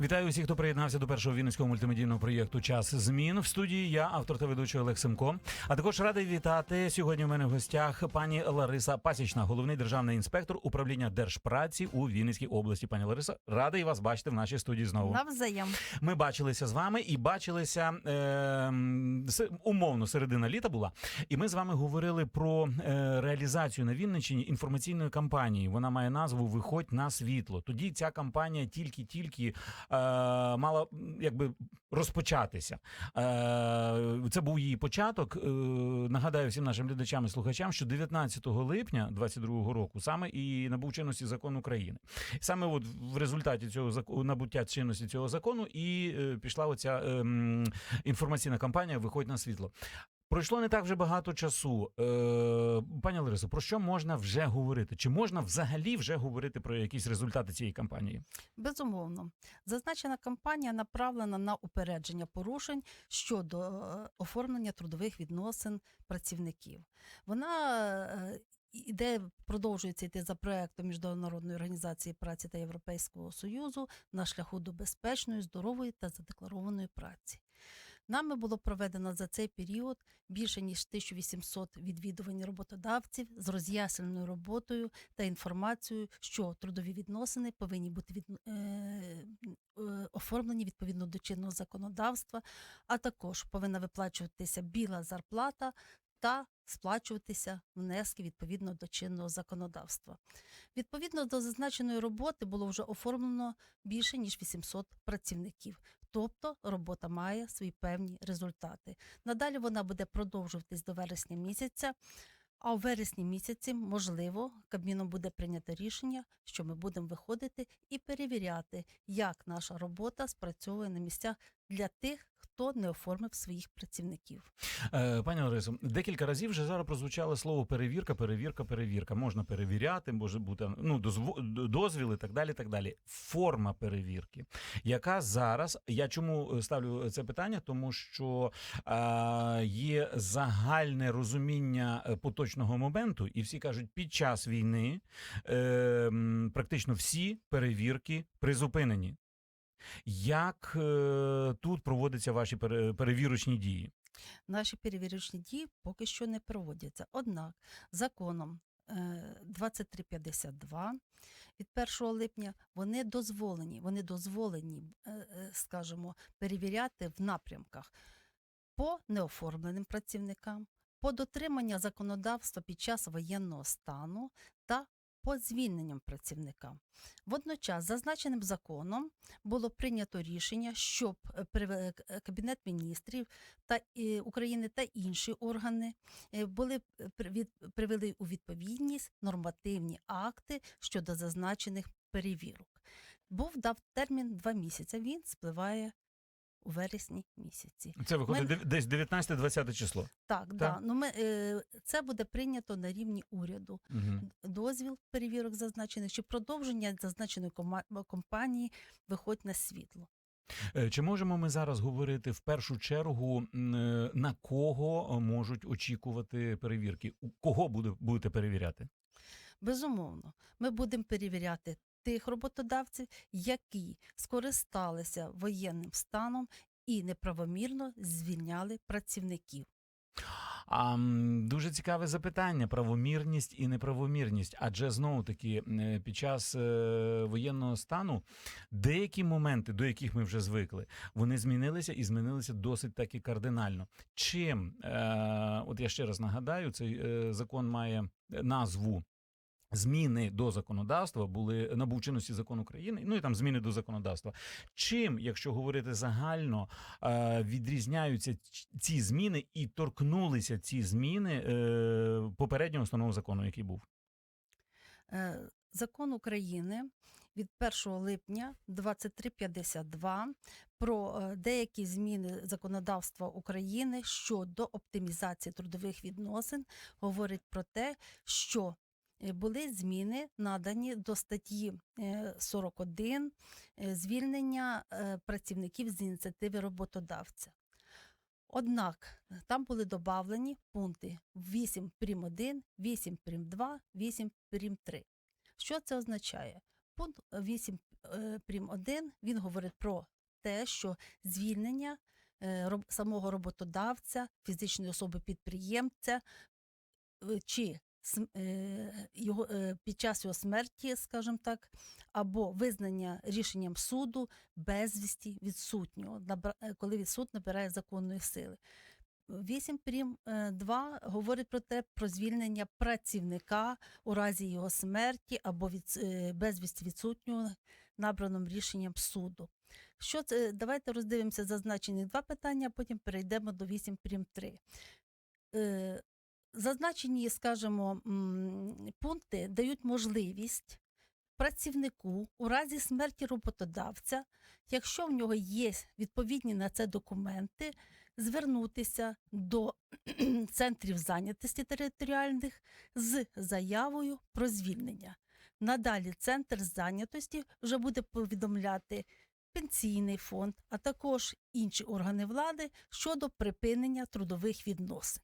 Вітаю усіх, хто приєднався до першого вінницького мультимедійного проєкту Час змін в студії. Я автор та ведучий Олег Семко. А також радий вітати сьогодні. У мене в гостях пані Лариса Пасічна, головний державний інспектор управління держпраці у Вінницькій області. Пані Лариса, радий вас бачити в нашій студії знову. Навзаєм. Ми бачилися з вами і бачилися е, умовно середина літа була. І ми з вами говорили про е, реалізацію на Вінниччині інформаційної кампанії. Вона має назву Виходь на світло. Тоді ця кампанія тільки-тільки мала якби розпочатися. Е, це був її початок. Е, нагадаю всім нашим глядачам і слухачам, що 19 липня 22 року саме і набув чинності закон України. Саме от в результаті цього набуття чинності цього закону і е, пішла оця ем, інформаційна кампанія Виходь на світло. Пройшло не так вже багато часу. Е, пані Ларисо, про що можна вже говорити? Чи можна взагалі вже говорити про якісь результати цієї кампанії? Безумовно, зазначена кампанія направлена на упередження порушень щодо е, оформлення трудових відносин працівників. Вона е, іде, продовжується йти за проектом Міжнародної організації праці та Європейського союзу на шляху до безпечної, здорової та задекларованої праці. Нами було проведено за цей період більше ніж 1800 відвідувань роботодавців з роз'ясненою роботою та інформацією, що трудові відносини повинні бути від, е, е, оформлені відповідно до чинного законодавства, а також повинна виплачуватися біла зарплата та сплачуватися внески відповідно до чинного законодавства. Відповідно до зазначеної роботи було вже оформлено більше ніж 800 працівників. Тобто робота має свої певні результати. Надалі вона буде продовжуватись до вересня місяця. А у вересні місяці, можливо, Кабміном буде прийнято рішення, що ми будемо виходити і перевіряти, як наша робота спрацьовує на місцях для тих, хто не оформив своїх працівників. Е, пані Ларисо, декілька разів вже зараз прозвучало слово перевірка, перевірка, перевірка. Можна перевіряти, може бути ну, дозвіл і так далі. так далі. Форма перевірки, яка зараз, я чому е, ставлю це питання? Тому що е, є загальне розуміння е, поточного моменту, і всі кажуть, під час війни е, практично всі перевірки призупинені. Як е, тут проводяться ваші пере- перевірочні дії? Наші перевірочні дії поки що не проводяться. Однак законом е, 2352 від 1 липня вони дозволені, вони дозволені, е, е, скажімо, перевіряти в напрямках по неоформленим працівникам, по дотримання законодавства під час воєнного стану та по звільненням працівника. Водночас, зазначеним законом було прийнято рішення, щоб е, приве- е, Кабінет міністрів та е, України та інші органи е, були е, привели у відповідність нормативні акти щодо зазначених перевірок. Був дав термін два місяці. Він спливає у вересні місяці. Це виходить Ми- десь 19-20 число. Так, да. Ну, ми, е, це буде прийнято на рівні уряду. Угу. Дозвіл перевірок зазначених чи продовження зазначеної компанії виходь на світло. Е, Чи можемо ми зараз говорити в першу чергу е, на кого е, можуть очікувати перевірки? У кого буде будете перевіряти? Безумовно, ми будемо перевіряти тих роботодавців, які скористалися воєнним станом і неправомірно звільняли працівників. А дуже цікаве запитання: правомірність і неправомірність. Адже знову таки е, під час е, воєнного стану деякі моменти, до яких ми вже звикли, вони змінилися і змінилися досить таки кардинально. Чим е, от я ще раз нагадаю, цей е, закон має назву. Зміни до законодавства були набув чинності закон України, ну і там зміни до законодавства. Чим, якщо говорити загально, е, відрізняються ці зміни і торкнулися ці зміни е, попереднього основного закону, який був? Е, Закон України від 1 липня 2352 про деякі зміни законодавства України щодо оптимізації трудових відносин говорить про те, що були зміни надані до статті е, 41 е, звільнення е, працівників з ініціативи роботодавця. Однак е, там були додавлені пункти 8 прим 1, 8 прим 2, 8 прим 3. Що це означає? Пункт 8 е, прим 1 він говорить про те, що звільнення е, самого роботодавця, фізичної особи підприємця е, чи е, його, е, під час його смерті, скажімо так, або визнання рішенням суду безвісті відсутнього, е, коли від суд набирає законної сили. 8 прим. 2 говорить про те, про звільнення працівника у разі його смерті або від, е, безвісті відсутнього набраним рішенням суду. Що це? Давайте роздивимося зазначені два питання, а потім перейдемо до 8 прим. 3. Зазначені, скажімо, пункти дають можливість працівнику у разі смерті роботодавця, якщо в нього є відповідні на це документи, звернутися до центрів зайнятості територіальних з заявою про звільнення. Надалі центр зайнятості вже буде повідомляти пенсійний фонд, а також інші органи влади щодо припинення трудових відносин.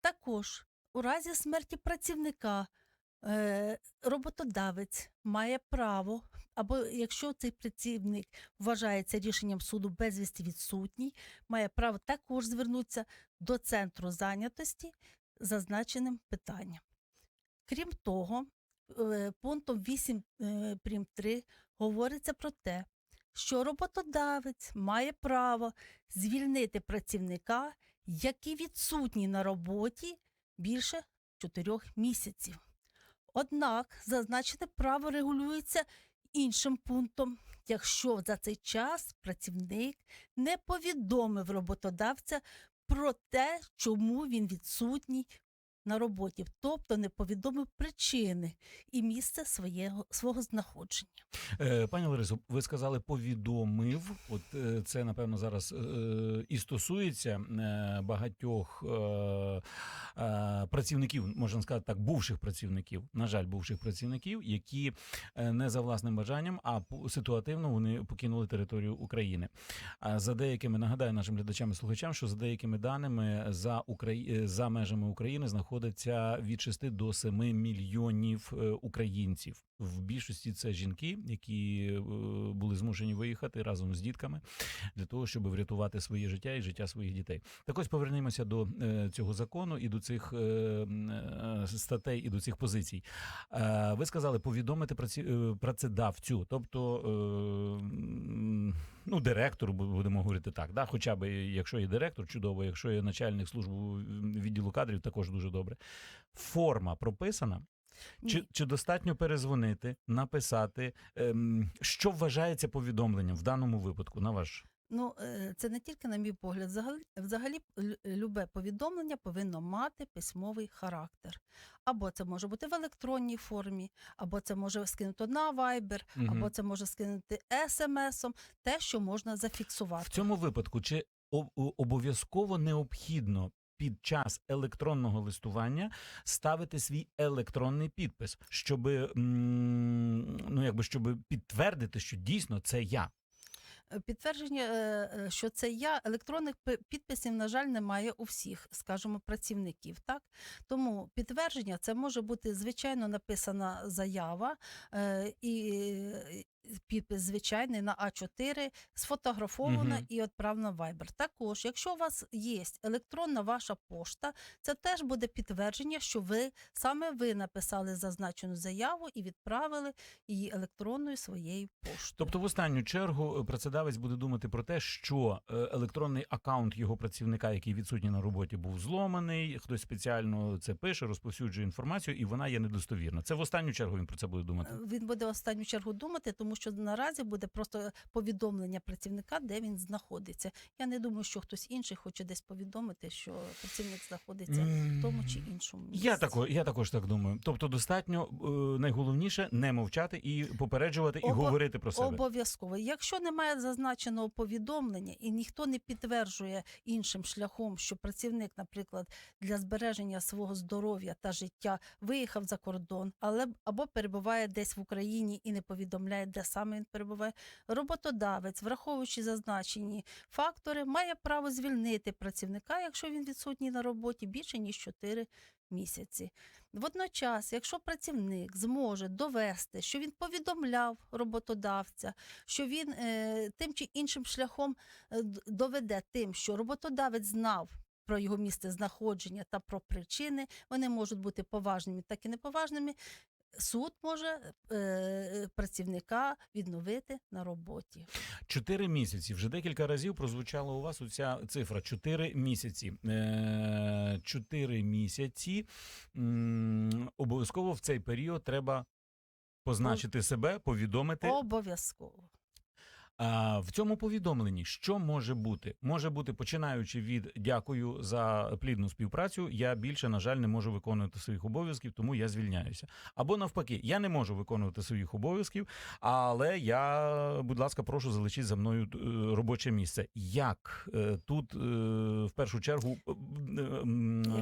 Також у разі смерті працівника е, роботодавець має право, або якщо цей працівник вважається рішенням суду безвісті відсутній, має право також звернутися до центру зайнятості зазначеним питанням. Крім того, е, пунктом 8 е, прим. 3 говориться про те, що роботодавець має право звільнити працівника, який відсутні на роботі більше 4 місяців. Однак зазначене право регулюється іншим пунктом, якщо за цей час працівник не повідомив роботодавця про те, чому він відсутній на роботі, тобто не повідомив причини і місце своєго, свого знаходження. Е, Пані Ларисо, ви сказали повідомив. От е, це напевно зараз е, і стосується е, багатьох е, е, працівників, можна сказати так, бувших працівників, на жаль, бувших працівників, які е, не за власним бажанням, а ситуативно вони покинули територію України. А за деякими нагадаю нашим глядачам і слухачам, що за деякими даними за Украї... за межами України знаходиться від 6 до 7 мільйонів е, українців. В більшості це жінки, які е, були змушені виїхати разом з дітками для того, щоб врятувати своє життя і життя своїх дітей. Так ось повернемося до е, цього закону і до цих е, статей і до цих позицій. Ви сказали повідомити працедавцю, тобто ну, директору, будемо говорити так. Да? Хоча б якщо є директор, чудово, якщо є начальник служби відділу кадрів, також дуже добре. Форма прописана. Чи, Ні. чи достатньо перезвонити, написати, ем, що вважається повідомленням в даному випадку, на ваш? Ну, е, це не тільки, на мій погляд, взагалі, взагалі любе повідомлення повинно мати письмовий характер. Або це може бути в електронній формі, або це може скинути на Viber, Мгм. або це може скинути смс-ом, те, що можна зафіксувати. В цьому випадку чи обов'язково необхідно під час електронного листування ставити свій електронний підпис, щоб ну якби щоб підтвердити, що дійсно це я. Е, Підтвердження, е, е, що це я, електронних підписів, на жаль, немає у всіх, скажімо, працівників. Так? Тому підтвердження це може бути звичайно написана заява і звичайний на А4, сфотографована Мгм. і відправлена в Viber. Також, якщо у вас є електронна ваша пошта, це теж буде підтвердження, що ви саме ви написали зазначену заяву і відправили її електронною своєю поштою. Тобто, в останню чергу е, працедавець буде думати про те, що е, електронний акаунт його працівника, який відсутній на роботі, був зломаний. Хтось спеціально це пише, розповсюджує інформацію, і вона є недостовірна. Це в останню чергу він про це буде думати. Він буде в останню чергу думати, тому що наразі буде просто повідомлення працівника, де він знаходиться. Я не думаю, що хтось інший хоче десь повідомити, що працівник знаходиться в тому чи іншому місці. Я також, я також так думаю. Тобто, достатньо е, найголовніше не мовчати і попереджувати, і Обо- говорити про себе. Обов'язково. Якщо немає зазначеного повідомлення і ніхто не підтверджує іншим шляхом, що працівник, наприклад, для збереження свого здоров'я та життя виїхав за кордон, але або перебуває десь в Україні і не повідомляє, де саме він перебуває, роботодавець, враховуючи зазначені фактори, має право звільнити працівника, якщо він відсутній на роботі більше ніж 4 місяці. Водночас, якщо працівник зможе довести, що він повідомляв роботодавця, що він е, тим чи іншим шляхом е, доведе тим, що роботодавець знав. Про його місце знаходження та про причини вони можуть бути поважними, так і неповажними. Суд може е, працівника відновити на роботі. Чотири місяці. Вже декілька разів прозвучала у вас оця цифра. Чотири місяці. Е, Чотири місяці. Обов'язково в цей період треба позначити себе, повідомити. Обов'язково. А, в цьому повідомленні що може бути? Може бути починаючи від дякую за плідну співпрацю. Я більше, на жаль, не можу виконувати своїх обов'язків, тому я звільняюся. Або навпаки, я не можу виконувати своїх обов'язків, але я, будь ласка, прошу залишіть за мною е, робоче місце. Як е, тут е, в першу чергу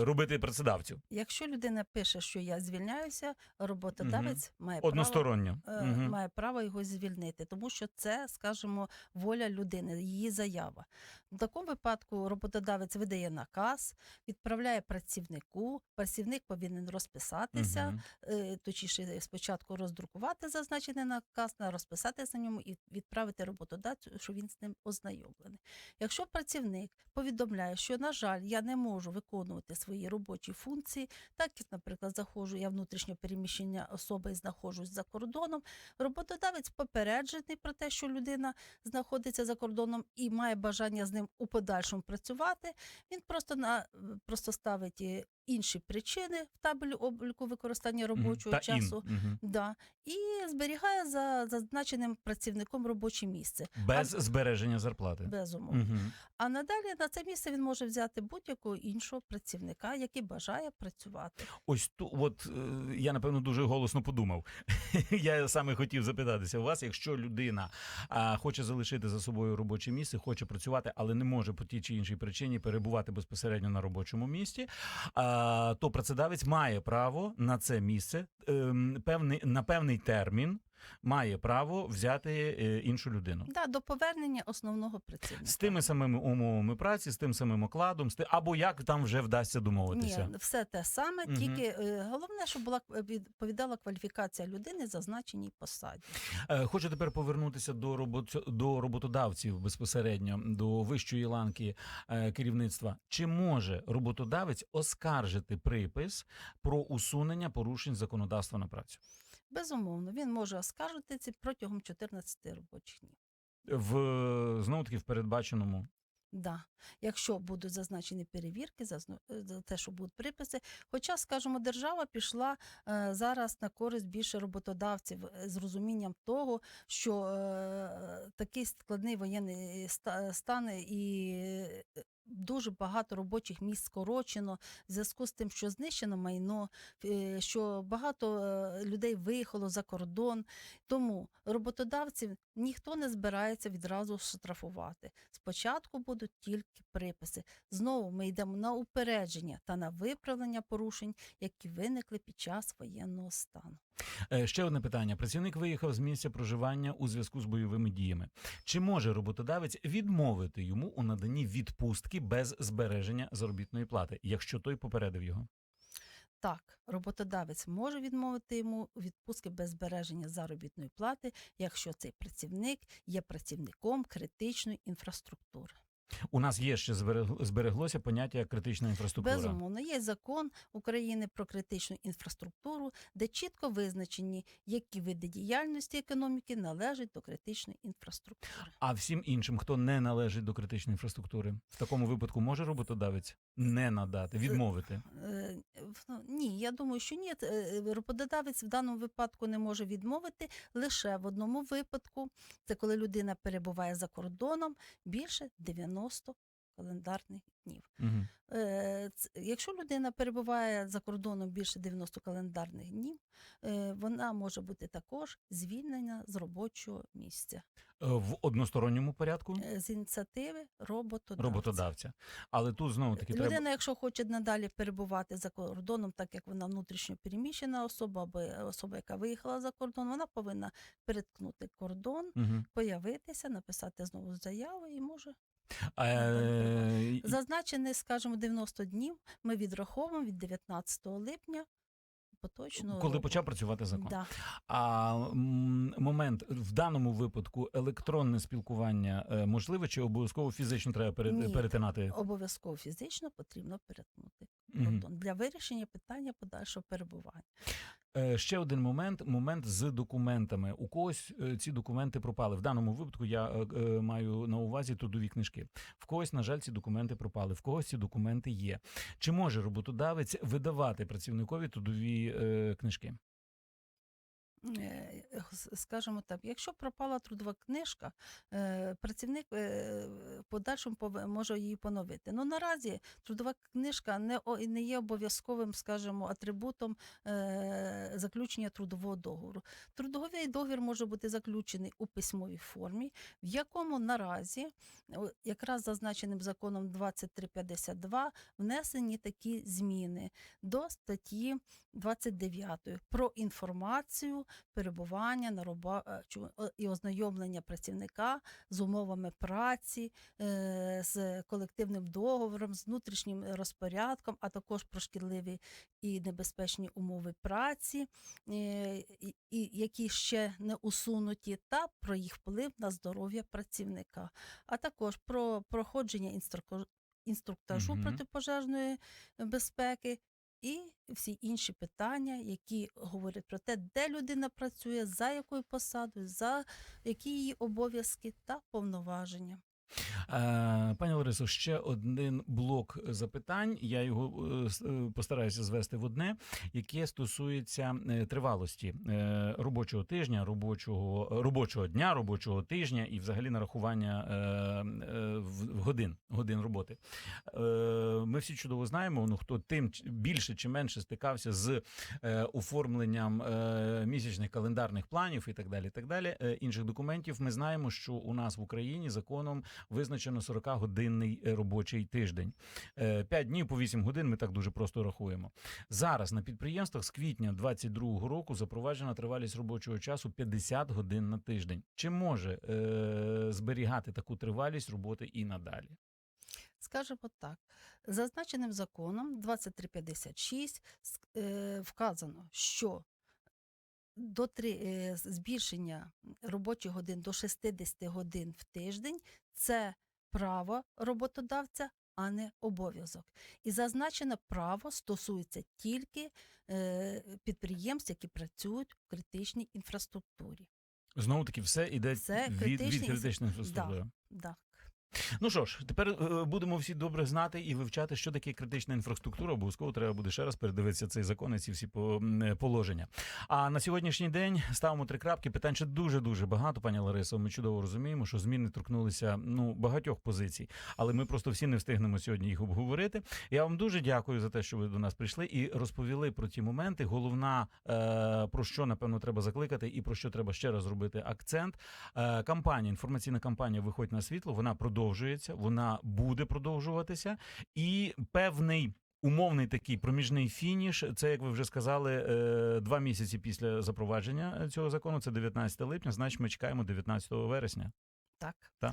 робити працедавцю? Якщо людина пише, що я звільняюся, роботодавець має право Односторонньо. е, Мгм. має право його звільнити, тому що це, скажімо, воля людини, її заява. В такому випадку роботодавець видає наказ, відправляє працівнику. Працівник повинен розписатися, е, точніше, спочатку роздрукувати зазначений наказ, на розписатися на ньому і відправити роботодавцю, що він з ним ознайомлений. Якщо працівник повідомляє, що, на жаль, я не можу виконувати свої робочі функції, так як, наприклад, заходжу я внутрішньо переміщення особи і знаходжусь за кордоном, роботодавець попереджений про те, що людина знаходиться за кордоном і має бажання з ним у подальшому працювати. Він просто на просто ставить е, інші причини в табелі обліку використання робочого ін. часу. Мгм. Да, і зберігає за зазначеним працівником робоче місце. без збереження зарплати. Безумовно. Мгм. А надалі на це місце він може взяти будь-якого іншого працівника, який бажає працювати. Ось ту, от е, я напевно дуже голосно подумав. я саме хотів запитатися у вас, якщо людина а, хоче залишити за собою робоче місце, хоче працювати, але не може по тій чи іншій причині перебувати безпосередньо на робочому місці, а, то працедавець має право на це місце ем, певний на певний термін. Має право взяти е, іншу людину Да, до повернення основного працівника. з тими самими умовами праці, з тим самим окладом, з ти або як там вже вдасться домовитися. Ні, все те саме, Мгм. тільки е, головне, щоб була е, відповідала кваліфікація людини зазначеній посаді. Хочу тепер повернутися до робот... до роботодавців безпосередньо до вищої ланки керівництва. Чи може роботодавець оскаржити припис про усунення порушень законодавства на працю Безумовно, він може оскаржити це протягом 14 робочих днів. в знову таки в передбаченому? Да. Якщо будуть зазначені перевірки, е, за те, що будуть приписи. Хоча, скажімо, держава пішла е, зараз на користь більше роботодавців е, з розумінням того, що е, такий складний воєнний стан і дуже багато робочих місць скорочено в зв'язку з тим, що знищено майно, е, що багато е, людей виїхало за кордон. Тому роботодавців ніхто не збирається відразу штрафувати. Спочатку будуть тільки приписи. Знову ми йдемо на упередження та на виправлення порушень, які виникли під час воєнного стану. Е, Ще одне питання: працівник виїхав з місця проживання у зв'язку з бойовими діями. Чи може роботодавець відмовити йому у наданні відпустки без збереження заробітної плати, якщо той попередив його? Так, роботодавець може відмовити йому відпустки без збереження заробітної плати, якщо цей працівник є працівником критичної інфраструктури. У нас є ще зберег- збереглося поняття критична інфраструктура. Безумовно, є закон України про критичну інфраструктуру, де чітко визначені, які види діяльності економіки належать до критичної інфраструктури. А всім іншим, хто не належить до критичної інфраструктури, в такому випадку може роботодавець не надати, відмовити. Е, ну, Ні, я думаю, що ні. Е, Роботодавець в даному випадку не може відмовити лише в одному випадку. Це коли людина перебуває за кордоном більше 90 календарних днів. Угу. Е, Якщо людина перебуває за кордоном більше 90 календарних днів, е, вона може бути також звільнена з робочого місця В односторонньому порядку Е, з ініціативи роботодавця. роботодавця. Але тут знову таки Людина, треба. якщо хоче надалі перебувати за кордоном, так як вона внутрішньо переміщена особа або особа, яка виїхала за кордон, вона повинна переткнути кордон, Угу. появитися, написати знову заяву і може Е, зазначений, скажімо, 90 днів. Ми відраховуємо від 19 липня поточного коли року. почав працювати закон. Да. А момент в даному випадку електронне спілкування е, можливе чи обов'язково фізично треба пере- Ні. перетинати? Обов'язково фізично потрібно перетнути кордон для вирішення питання подальшого перебування. Е, Ще один момент момент з документами. У когось е, ці документи пропали. В даному випадку я е, маю на увазі трудові книжки. В когось, на жаль, ці документи пропали. В когось ці документи є. Чи може роботодавець видавати працівникові трудові книжки? Е, Скажімо так, якщо пропала трудова книжка, е, працівник е, в подальшому може її поновити. Ну наразі трудова книжка не є обов'язковим, скажімо, атрибутом е, заключення трудового договору. Трудовий договір може бути заключений у письмовій формі, в якому наразі, якраз зазначеним законом 2352, внесені такі зміни до статті 29 про інформацію перебування на робочу і ознайомлення працівника з умовами праці, е, з колективним договором, з внутрішнім розпорядком, а також про шкідливі і небезпечні умови праці, е, які ще не усунуті, та про їх вплив на здоров'я працівника, а також про проходження інструктажу інструктажу протипожежної безпеки і всі інші питання, які говорять про те, де людина працює, за якою посадою, за які її обов'язки та повноваження. Е, Пані Ларисо, ще один блок запитань. Я його е, е, постараюся звести в одне, яке стосується тривалості робочого тижня, робочого робочого дня, робочого тижня і взагалі нарахування годин годин роботи. Ми всі чудово знаємо. Ну хто тим більше чи менше стикався з оформленням місячних календарних планів і так далі. Так далі. Інших документів. Ми знаємо, що у нас в Україні законом визначено 40-годинний е, робочий тиждень. 5 днів по 8 годин ми так дуже просто рахуємо. Зараз на підприємствах з квітня 22 року запроваджена тривалість робочого часу 50 годин на тиждень. Чи може е, зберігати таку тривалість роботи і надалі? Скажемо так, зазначеним законом 2356 с- е, вказано, що до три, е, збільшення робочих годин до 60 годин в тиждень це право роботодавця, а не обов'язок. І зазначене право стосується тільки е, підприємств, які працюють в критичній інфраструктурі. Знову таки, все Все від, від критичної інфраструктури. Так. Ну що ж, тепер е, будемо всі добре знати і вивчати, що таке критична інфраструктура. Обов'язково треба буде ще раз передивитися цей закон і ці всі е, положення. А на сьогоднішній день ставимо три крапки. Питань ще дуже дуже багато, пані Ларисо. Ми чудово розуміємо, що зміни торкнулися ну багатьох позицій, але ми просто всі не встигнемо сьогодні їх обговорити. Я вам дуже дякую за те, що ви до нас прийшли і розповіли про ті моменти. Головна е, про що напевно треба закликати, і про що треба ще раз зробити акцент. Кампанія, інформаційна кампанія виходь на світло. Вона продовжується, вона буде продовжуватися, і певний. Умовний такий проміжний фініш. Це, як ви вже сказали, е, два місяці після запровадження цього закону. Це 19 липня. Значить, ми чекаємо 19 вересня. Так. Так.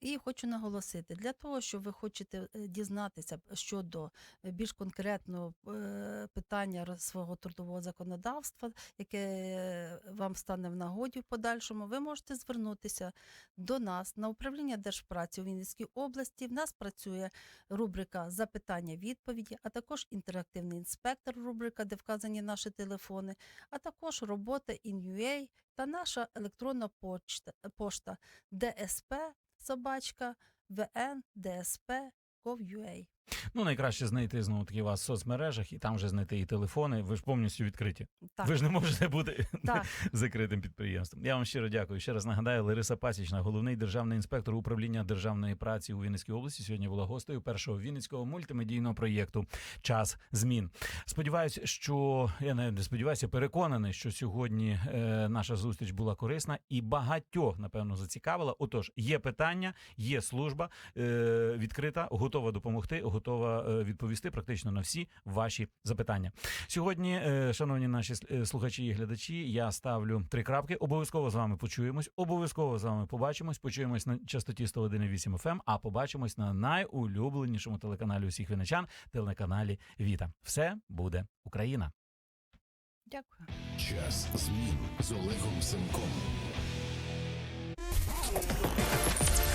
І хочу наголосити, для того, що ви хочете е, дізнатися щодо е, більш конкретного е, питання свого трудового законодавства, яке вам стане в нагоді в подальшому, ви можете звернутися до нас на управління Держпраці у Вінницькій області. В нас працює рубрика запитання-відповіді, а також інтерактивний інспектор, рубрика, де вказані наші телефони, а також робота InUA та наша електронна почта, пошта DSP собачка VN DSP Gov.ua. Ну, найкраще знайти знову таки вас в соцмережах і там вже знайти і телефони. Ви ж повністю відкриті. Так, Ви ж не можете бути так. закритим підприємством. Я вам щиро дякую. Ще раз нагадаю, Лариса Пасічна, головний державний інспектор управління державної праці у Вінницькій області. Сьогодні була гостею першого вінницького мультимедійного проєкту Час змін. Сподіваюся, що я не не сподіваюся, переконаний, що сьогодні е, наша зустріч була корисна і багатьох напевно зацікавила. Отож, є питання, є служба е, відкрита, готова допомогти, готова е, відповісти практично на всі ваші запитання. Сьогодні, е, шановні наші е, слухачі і глядачі, я ставлю три крапки. Обов'язково з вами почуємось. Обов'язково з вами побачимось. Почуємось на частоті 101,8 FM, а побачимось на найулюбленішому телеканалі усіх віничан, телеканалі Віта. Все буде Україна. Дякую. Час змін з Олегом Семком.